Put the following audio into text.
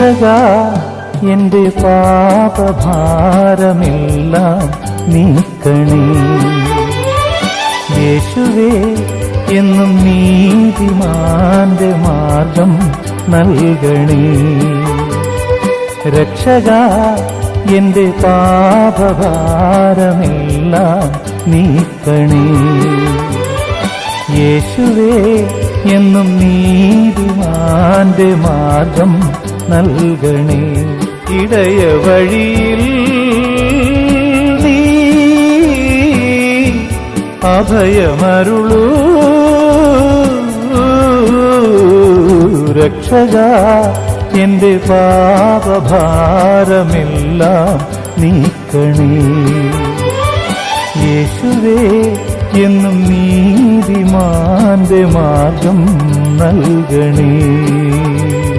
രക്ഷക എന്റെ പാപഭാരമെല്ലാം നീക്കണേ. യേശുവേ എന്നും നീതിമാന്റെ മാർഗം നൽകണേ. രക്ഷക എന്റെ പാപഭാരമെല്ലാം നീക്കണേ. യേശുവേ എന്നും നീതിമാന്റെ മാർഗം നൽകണേ. ഇടയ വഴിയിൽ നീ അഭയമരുളൂ. രക്ഷക എന്റെ പാപഭാരമെല്ലാം നീക്കണേ. യേശുവേ എന്നും നീതിമാന്റെ മാർഗം നൽകണേ.